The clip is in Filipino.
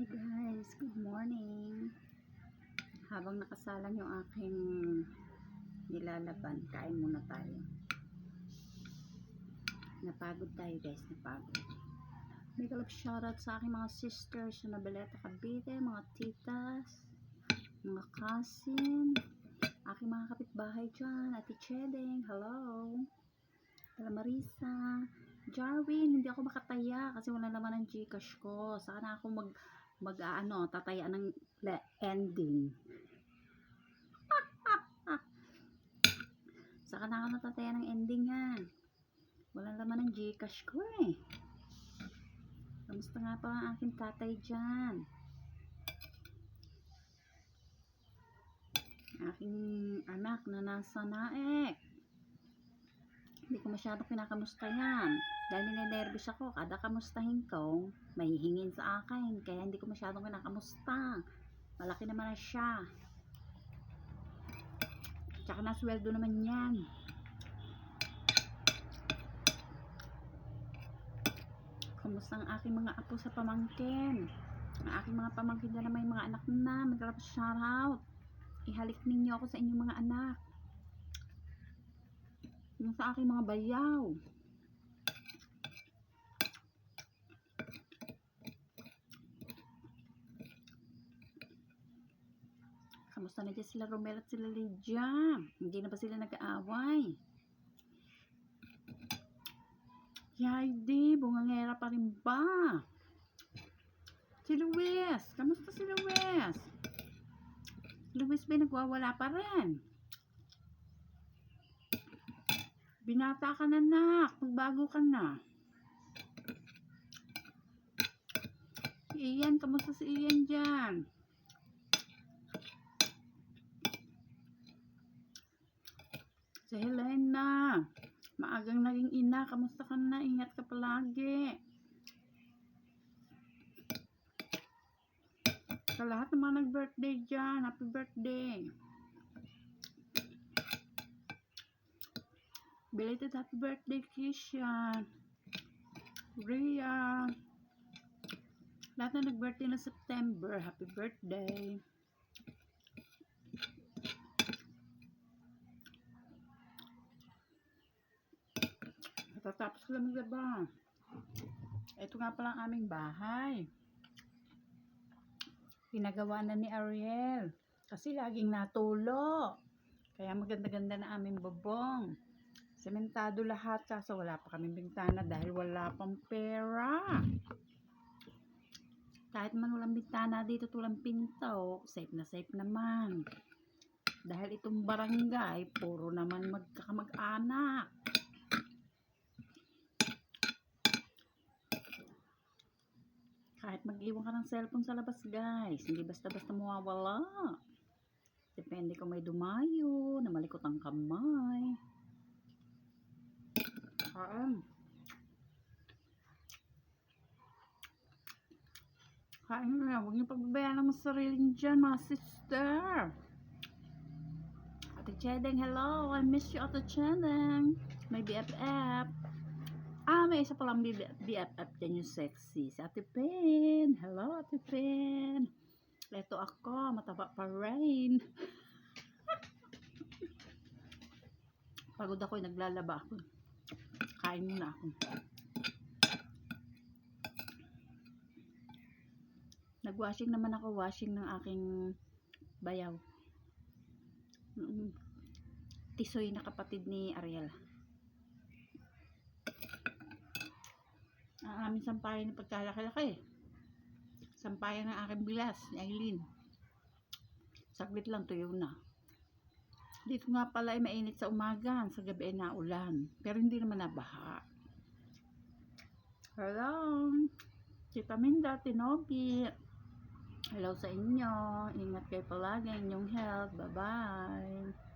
Hi guys, good morning. Habang nakasalang yung aking nilalaban, kain muna tayo. Napagod tayo guys, napagod. Big love shoutout sa aking mga sisters sa Nabaleta Cavite, mga titas, mga cousin, aking mga kapitbahay dyan, Ate Chedeng, hello. Hello Marisa, Jarwin, hindi ako makataya kasi wala naman ang Gcash ko. Saka na ako mag mag ano, tataya ng ending. Saka na ako natataya ng ending ha. Wala naman ang Gcash ko eh. Kamusta nga pa ang aking tatay dyan? Aking anak na nasa naek. Hindi ko masyadong kinakamusta yan. Dahil ninenervous ako, kada kamustahin ko, mahihingin sa akin. Kaya hindi ko masyadong kinakamusta. Malaki naman na siya. Tsaka nasweldo naman yan. Kamusta ang aking mga apo sa pamangkin? Ang aking mga pamangkin na may mga anak na. Magkalap shoutout. Ihalik ninyo ako sa inyong mga anak. Yung sa aking mga bayaw. Kamusta na dyan sila Romel at sila Lydia? Hindi na ba sila nag-aaway? Yaydi, bungangera pa rin ba? Si Luis, kamusta si Luis? Luis ba nagwawala pa rin? Binata ka na nak, magbago ka na. Si Ian, kamusta si Ian dyan? Si Helena, maagang naging ina, kamusta ka na? Ingat ka palagi. Sa lahat ng mga nag-birthday dyan, happy birthday. Belated happy birthday, Kisha. Rhea. Lahat na nag-birthday na September, happy birthday. Natatapos ko lang maglaba. Ito nga pala ang aming bahay. Pinagawa na ni Ariel. Kasi laging natulo. Kaya maganda-ganda na aming bubong. Sementado lahat kaso wala pa kaming bintana dahil wala pang pera. Kahit man walang bintana dito tulang pinto, safe na safe naman. Dahil itong barangay, puro naman magkakamag-anak. Kahit mag-iwan ka ng cellphone sa labas guys, hindi basta-basta mawawala. Depende kung may dumayo, na malikot ang kamay. Kaan. Kain na, huwag niyo pagbabayaan ng mga sarili niyo dyan, mga sister. Ate Chedeng, hello. I miss you, Ate Chedeng. May BFF. Ah, may isa palang BFF dyan yung sexy. Si Ate Pen. Hello, Ate Pen. Ito ako, mataba pa rin. Pagod ako, naglalaba ako. Kain muna ako. Nag-washing naman ako, washing ng aking bayaw. Tisoy na kapatid ni Ariel. Ang aming sampayan ng pagkalaki-laki. Sampayan ng aking bilas, ni Aileen. Saglit lang, tuyo na. Dito nga pala ay mainit sa umaga, sa gabi ay naulan. Pero hindi naman nabaha. Hello! Tita Minda, Tinobi. Hello sa inyo. Ingat kayo palagi inyong health. Bye-bye.